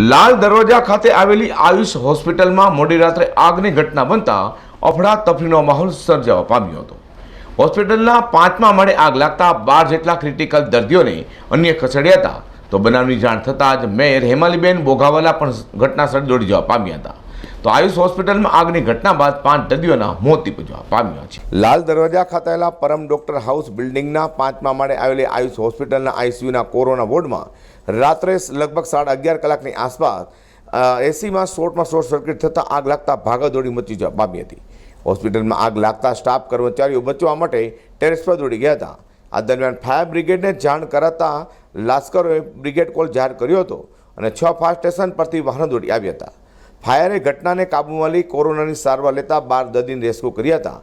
લાલ દરવાજા ખાતે આવેલી આયુષ હોસ્પિટલમાં મોડી રાત્રે આગની ઘટના બનતા અફડા તફડીનો માહોલ સર્જાવા પામ્યો હતો. હોસ્પિટલના પાંચમા માળે આગ લાગતા બાર જેટલા ક્રિટિકલ દર્દીઓને અન્ય ખસેડ્યા હતા. તો બનાવની જાણ થતાં જ મેયર હેમાલીબેન બોઘાવાલા પણ ઘટનાસ્થળે દોડી જવા પામ્યા હતા. તો આયુષ હોસ્પિટલમાં આગની ઘટના બાદ પાંચ દર્દીઓના મોત નિપજવા પામ્યા છે. લાલ દરવાજા ખાતે પરમ ડોક્ટર હાઉસ બિલ્ડિંગના પાંચમા માળે આવેલી આયુષ હોસ્પિટલના આઈસીયુના કોરોના વોર્ડમાં રાત્રે લગભગ સાડા અગિયાર કલાકની આસપાસ એસીમાં શોર્ટમાં શોર્ટ સર્કિટ થતાં આગ લાગતા ભાગદોડી મચી જવા પામી હતી. હોસ્પિટલમાં આગ લાગતા સ્ટાફ કર્મચારીઓ બચવા માટે ટેરેસ પર દોડી ગયા હતા. આ દરમિયાન ફાયર બ્રિગેડને જાણ કરાતા લાશ્કરોએ બ્રિગેડ કોલ જાહેર કર્યો હતો અને છ ફાયર સ્ટેશન પરથી વાહનો દોડી આવ્યા હતા. ફાયરે ઘટનાને કાબૂમાં લઈ કોરોનાની સારવાર લેતા બાર દર્દીને રેસ્ક્યુ કર્યા હતા.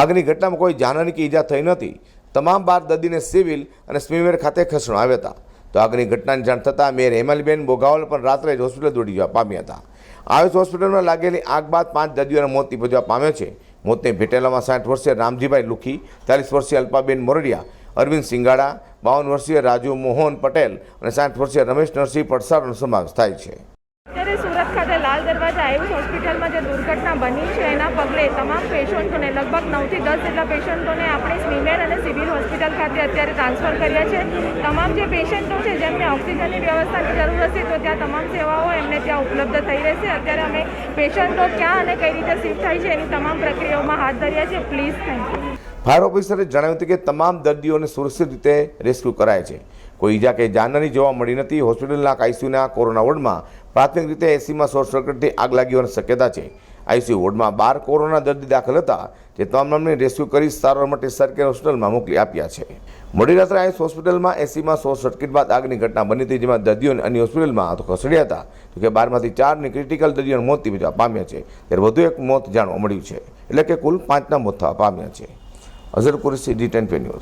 આગની ઘટનામાં કોઈ જાનહાની કે ઈજા થઈ નથી. તમામ બાર દર્દીને સિવિલ અને સ્મીમેર ખાતે ખસેડવામાં આવ્યા હતા. તો આગની ઘટનાની જાણ થતાં મેયર હેમાલીબેન બોગાવલ પણ રાત્રે જ હોસ્પિટલ દોડી જવા પામ્યા હતા. આયુષ હોસ્પિટલમાં લાગેલી આગ બાદ પાંચ દર્દીઓના મોત નિપજવા પામ્યો છે. મોતને ભેટેલામાં સાઠ વર્ષીય રામજીભાઈ લુખી, ચાલીસ વર્ષીય અલ્પાબેન મોરડિયા, અરવિંદ સિંગાડા, બાવન વર્ષીય રાજુ મોહન પટેલ અને સાઠ વર્ષીય રમેશ નરસિંહ પડસારનો સમાવેશ થાય છે. લાલ દરવાજા આયુષ હોસ્પિટલમાં જે દુર્ઘટના બની છે, એના પગલે તમામ પેશન્ટોને, લગભગ નવથી દસ જેટલા પેશન્ટોને આપણે સ્મીમેર અને સિવિલ હોસ્પિટલ ખાતે અત્યારે ટ્રાન્સફર કર્યા છે. તમામ જે પેશન્ટો છે, જેમને ઓક્સિજનની વ્યવસ્થાની જરૂર હશે, તો ત્યાં તમામ સેવાઓ એમને ત્યાં ઉપલબ્ધ થઈ રહેશે. અત્યારે અમે પેશન્ટો ક્યાં અને કઈ રીતે શિફ્ટ થાય છે, એની તમામ પ્રક્રિયાઓમાં હાથ ધર્યા છે પ્લીઝ, થેન્ક યુ. ફાયર ઓફિસરે જણાવ્યું હતું કે તમામ દર્દીઓને સુરક્ષિત રીતે રેસ્ક્યુ કરાય છે. કોઈ ઈજા કે જાનહાની જોવા મળી નથી. હોસ્પિટલના આઈસીયુના કોરોના વોર્ડમાં પ્રાથમિક રીતે એસીમાં શોર્ટ સર્કિટથી આગ લાગી હોવાની શક્યતા છે. આઈસીયુ વોર્ડમાં બાર કોરોના દર્દી દાખલ હતા, જે તમામને રેસ્ક્યુ કરી સારવાર માટે સરકારી હોસ્પિટલમાં મોકલી આપ્યા છે. મોડી રાત્રે આઈસ હોસ્પિટલમાં એસીમાં શોર્ટ સર્કિટ બાદ આગની ઘટના બની હતી, જેમાં દર્દીઓને અન્ય હોસ્પિટલમાં તો ખસેડ્યા હતા. કે બારમાંથી ચારની ક્રિટિકલ દર્દીઓના મોત નીપજવા પામ્યા છે. ત્યારે વધુ એક મોત જાણવા મળ્યું છે. એટલે કે કુલ પાંચના મોત થવા પામ્યા છે. Azhar Qureshi D news